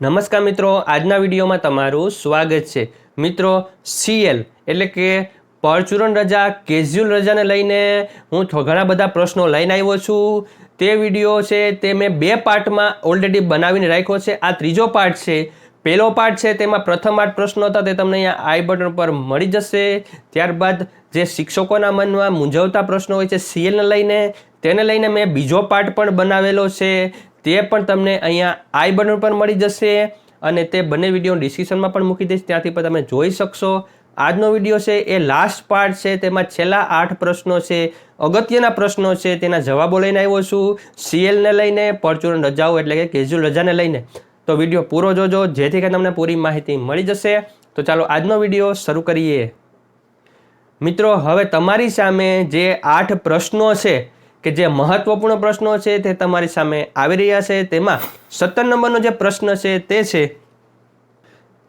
નમસ્કાર મિત્રો, આજના વિડીયોમાં તમારું સ્વાગત છે. મિત્રો, સીએલ એટલે કે પરચુરણ રજા, કેઝ્યુઅલ રજાને લઈને હું ઘણા બધા પ્રશ્નો લઈને આવ્યો છું. તે વીડિયો છે તે મેં બે પાર્ટમાં ઓલરેડી બનાવીને રાખ્યો છે. આ ત્રીજો પાર્ટ છે. પહેલો પાર્ટ છે તેમાં પ્રથમ આઠ પ્રશ્નો હતા તે તમને અહીંયા આઈ બટન પર મળી જશે. ત્યારબાદ જે શિક્ષકોના મનમાં મૂંઝવતા પ્રશ્નો હોય છે સીએલને લઈને, તેને લઈને મેં બીજો પાર્ટ પણ બનાવેલો છે. તે પણ તમને અહીંયા આઈ બટન પર મળી જશે અને તે બંને વીડિયો ડિસ્ક્રિપ્શનમાં પણ મૂકી દઈશ, ત્યાંથી પણ તમે જોઈ શકશો. આજનો વીડિયો છે, એ લાસ્ટ પાર્ટ છે, તેમાં છેલ્લા આઠ પ્રશ્નો છે, અગત્યના પ્રશ્નો છે, તેના જવાબો લઈને આવ્યો છું. સીએલને લઈને, પરચુરણ રજાઓ એટલે કે કેઝ્યુઅલ રજાને લઈને. તો વીડિયો પૂરો જોજો, જેથી કરીને તમને પૂરી માહિતી મળી જશે. તો ચાલો આજનો વીડિયો શરૂ કરીએ. મિત્રો, હવે તમારી સામે જે આઠ પ્રશ્નો છે કે જે મહત્વપૂર્ણ પ્રશ્નો છે તે તમારી સામે આવી રહ્યા છે. તેમાં સત્તર નંબરનો જે પ્રશ્ન છે તે છે,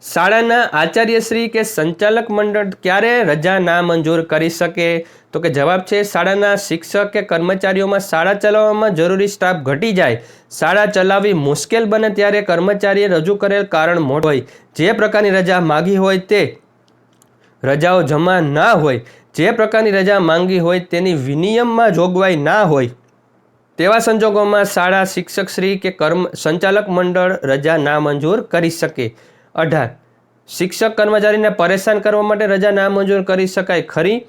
શાળાના આચાર્યશ્રી કે સંચાલક મંડળ ક્યારે રજા ના મંજૂર કરી શકે? તો કે જવાબ છે, શાળાના શિક્ષક કે કર્મચારીઓમાં શાળા ચલાવવામાં જરૂરી સ્ટાફ ઘટી જાય. શાળા ચલાવવી મુશ્કેલ બને ત્યારે કર્મચારીએ રજૂ કરેલ કારણ મોટું હોય. જે પ્રકારની રજા માગી હોય તે રજાઓ જમા ના હોય, જે પ્રકારની રજા માંગી હોય તેની વિનિયમમાં જોગવાઈ ના હોય, તેવા સંજોગોમાં શાળા શિક્ષકશ્રી કે કર્મ, સંચાલક મંડળ રજા ના મંજૂર કરી શકે. અઢાર. શિક્ષક કર્મચારીને પરેશાન કરવા માટે રજા ના મંજૂર કરી શકાય ખરી?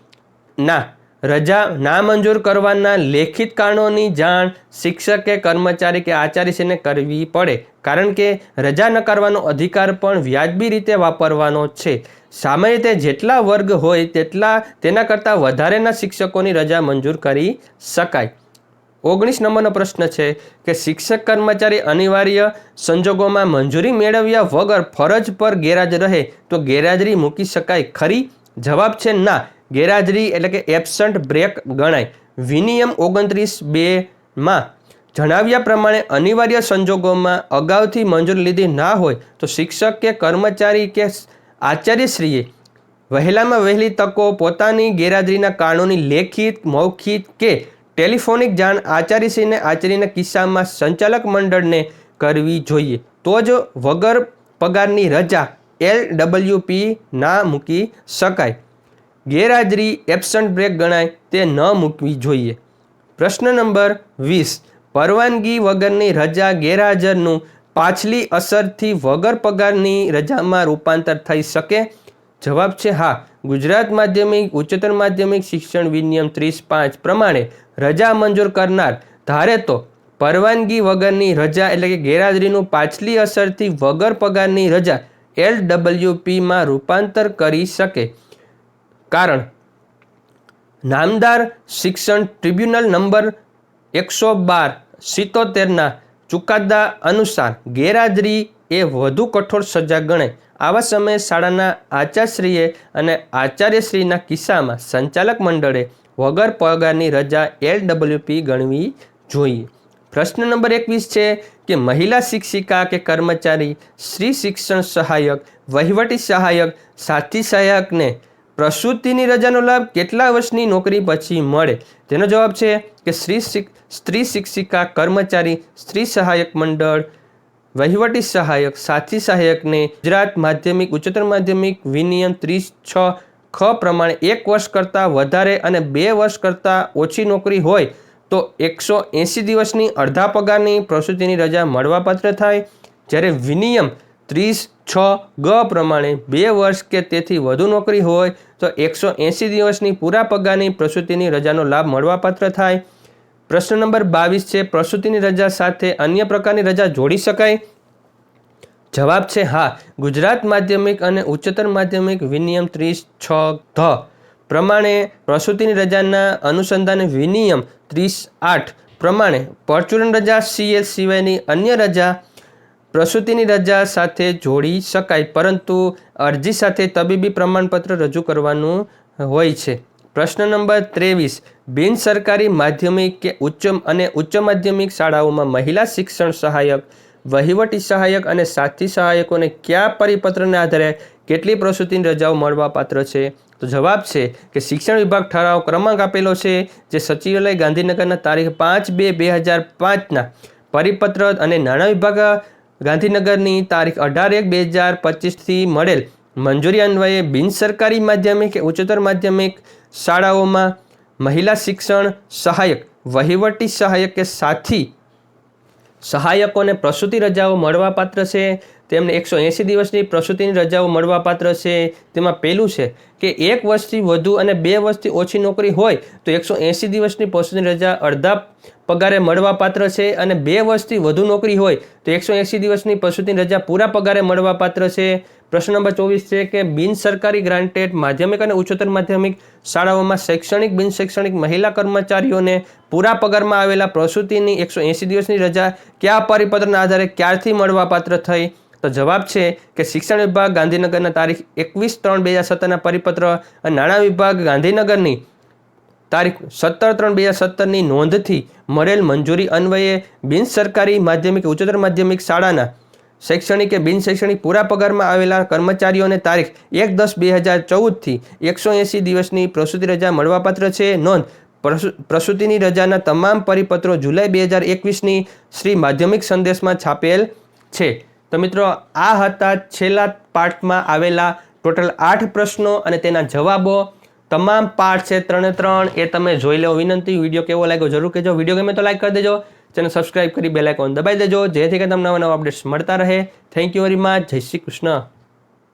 ના. રજા નામંજૂર કરવાના લેખિત કારણોની જાણ શિક્ષક કર્મચારી કે આચાર્યશ્રીને કરવી પડે. કારણ કે રજા નકારવાનો અધિકાર પણ વ્યાજબી રીતે વાપરવાનો છે. સામાન્ય રીતે જેટલા વર્ગ હોય તેટલા તેના કરતાં વધારેના શિક્ષકોની રજા મંજૂર કરી શકાય. ઓગણીસ નંબરનો પ્રશ્ન છે કે શિક્ષક કર્મચારી અનિવાર્ય સંજોગોમાં મંજૂરી મેળવ્યા વગર ફરજ પર ગેરહાજર રહે તો ગેરહાજરી મૂકી શકાય ખરી? જવાબ છે ના. ગેરહાજરી એટલે કે એબસન્ટ બ્રેક ગણાય. વિનિયમ ઓગણત્રીસ બેમાં જણાવ્યા પ્રમાણે અનિવાર્ય સંજોગોમાં અગાઉથી મંજૂરી લીધી ના હોય તો શિક્ષક કે કર્મચારી કે આચાર્યશ્રીએ વહેલામાં વહેલી તકો, પોતાની ગેરહાજરીના કારણોની લેખિત, મૌખિક કે ટેલિફોનિક જાણ આચાર્યશ્રીને આચાર્યના કિસ્સામાં સંચાલક મંડળને કરવી જોઈએ. તો જ વગર પગારની રજા એલ ના મૂકી શકાય. ગેરહાજરી એબસન્ટ બ્રેક ગણાય તે ન મૂકવી જોઈએ. પ્રશ્ન નંબર વીસ. પરવાનગી વગરની રજા ગેરહાજરનું પાછલી અસરથી વગર પગારની રજામાં રૂપાંતર થઈ શકે? જવાબ છે હા. ગુજરાત માધ્યમિક, ઉચ્ચતર માધ્યમિક શિક્ષણ વિનિયમ ત્રીસ પાંચ પ્રમાણે રજા મંજૂર કરનાર, ધારે તો પરવાનગી વગરની રજા એટલે કે ગેરહાજરીનું પાછલી અસરથી વગર પગારની રજા એલ ડબલ્યુપીમાં રૂપાંતર કરી શકે. કારણ? નામદાર શિક્ષણ ટ્રિબ્યુનલ નંબર એકસો બાર સિત્તોતેરના ચુકાદા અનુસાર ગેરહાજરી એ વધુ કઠોર સજા ગણાય. આવા સમયે શાળાના આચાર્યશ્રીએ અને આચાર્યશ્રીના કિસ્સામાં સંચાલક મંડળે વગર પગારની રજા એલ ડબલ્યુપી ગણવી જોઈએ. પ્રશ્ન નંબર એકવીસ છે કે મહિલા શિક્ષિકા કે કર્મચારી શ્રી શિક્ષણ સહાયક, વહીવટી સહાયક, સાથી સહાયકને પ્રસૂતિની રજાનો લાભ કેટલા વર્ષની નોકરી પછી મળે? તેનો જવાબ છે કે શ્રી સ્ત્રી શિક્ષિકા કર્મચારી, સ્ત્રી સહાયક મંડળ, વહીવટી સહાયક, સાથી સહાયકને ગુજરાત માધ્યમિક, ઉચ્ચતર માધ્યમિક વિનિયમ ત્રીસ છ ખ પ્રમાણે એક વર્ષ કરતાં વધારે અને બે વર્ષ કરતાં ઓછી નોકરી હોય તો એકસો એંસી દિવસની અડધા પગારની પ્રસૂતિની રજા મળવાપાત્ર થાય? જ્યારે વિનિયમ ત્રીસ છ ગ પ્રમાણે બે વર્ષ કે તેથી વધુ નોકરી હોય, તો એકસો એંસી દિવસની પૂરા પગારની પ્રસૂતિની રજાનો લાભ મળવાપાત્ર થાય. પ્રશ્ન નંબર બાવીસ છે, પ્રસૂતિની રજા સાથે અન્ય પ્રકારની રજા જોડી શકાય? જવાબ છે હા. ગુજરાત માધ્યમિક અને ઉચ્ચતર માધ્યમિક વિનિયમ ત્રીસ છ ધ. પ્રમાણે પ્રસૂતિની રજાના અનુસંધાને વિનિયમ ત્રીસ આઠ. પ્રમાણે પરચુરણ રજા, સીએલ સિવાયની અન્ય રજા પ્રસૂતિની રજા સાથે જોડી શકાય, પરંતુ અરજી સાથે તબીબી પ્રમાણપત્ર રજૂ કરવાનું હોય છે. પ્રશ્ન નંબર ત્રેવીસ. બિન સરકારી માધ્યમિક કે ઉચ્ચ અને ઉચ્ચ માધ્યમિક શાળાઓમાં મહિલા શિક્ષણ સહાયક, વહીવટી સહાયક અને સાથી સહાયકોને કયા પરિપત્રને આધારે કેટલી પ્રસૂતિની રજાઓ મળવાપાત્ર છે? તો જવાબ છે કે શિક્ષણ વિભાગ ઠરાવ ક્રમાંક આપેલો છે જે સચિવાલય ગાંધીનગરના તારીખ પાંચ બે બે હજાર પાંચના પરિપત્ર અને નાણાં વિભાગ ગાંધીનગરની તારીખ અઢાર એક બે હજાર પચીસથી મળેલ મંજૂરી અન્વયે બિનસરકારી માધ્યમિક કે ઉચ્ચતર માધ્યમિક શાળાઓમાં મહિલા શિક્ષણ સહાયક, વહીવટી સહાયક કે સાથી સહાયકોને પ્રસૂતિ રજાઓ મળવાપાત્ર છે. તેમને એકસો એંસી દિવસની પ્રસૂતિની રજાઓ મળવાપાત્ર છે. તેમાં પહેલું છે કે એક વર્ષથી વધુ અને બે વર્ષથી ઓછી નોકરી હોય તો એકસો એંસી દિવસની પોસ્ટની રજા અડધા પગારે મળવાપાત્ર છે અને બે વર્ષથી વધુ નોકરી હોય તો એકસો એંસી દિવસની પ્રસૂતિની રજા પૂરા પગારે મળવાપાત્ર છે. પ્રશ્ન નંબર ચોવીસ છે કે બિન સરકારી ગ્રાન્ટેડ માધ્યમિક અને ઉચ્ચતર માધ્યમિક શાળાઓમાં શૈક્ષણિક બિન શૈક્ષણિક મહિલા કર્મચારીઓને પૂરા પગારમાં આવેલા પ્રસૂતિની એકસો એંસી દિવસની રજા કયા પરિપત્રના આધારે ક્યારથી મળવાપાત્ર થઈ? તો જવાબ છે કે શિક્ષણ વિભાગ ગાંધીનગરના તારીખ એકવીસ ત્રણ બે હજાર સત્તરના પરિપત્ર અને નાણાં વિભાગ ગાંધીનગરની તારીખ સત્તર ત્રણ બે હજાર સત્તરની નોંધથી મળેલ મંજૂરી અન્વયે બિન સરકારી માધ્યમિક, ઉચ્ચતર માધ્યમિક શાળાના શૈક્ષણિક કે બિન શૈક્ષણિક પૂરા પગારમાં આવેલા કર્મચારીઓને તારીખ એક દસ બે હજાર ચૌદથી એકસો એંસી દિવસની પ્રસૂતિ રજા મળવાપાત્ર છે. નોંધ, પ્રસૂ- પ્રસૂતિની રજાના તમામ પરિપત્રો જુલાઈ બે હજાર એકવીસની શ્રી માધ્યમિક સંદેશમાં છાપેલ છે. તો મિત્રો, આ હતા છેલ્લા પાર્ટમાં આવેલા ટોટલ આઠ પ્રશ્નો અને તેના જવાબો તમામ પાર્ટ છે ત્રણે ત્રણ એ તમે જોઈ લો વિનંતી, વીડિયો કેવો લાગ્યો જરૂર કહેજો. વીડિયો ગમે તો લાઈક કરી દેજો. ચેનલ સબસ્ક્રાઇબ કરી બેલાઇકોન દબાઈ દેજો. જેથી કે તમને નવા નવા અપડેટ્સ મળતા રહે. થેન્ક યુ વેરી મચ જય શ્રી કૃષ્ણ.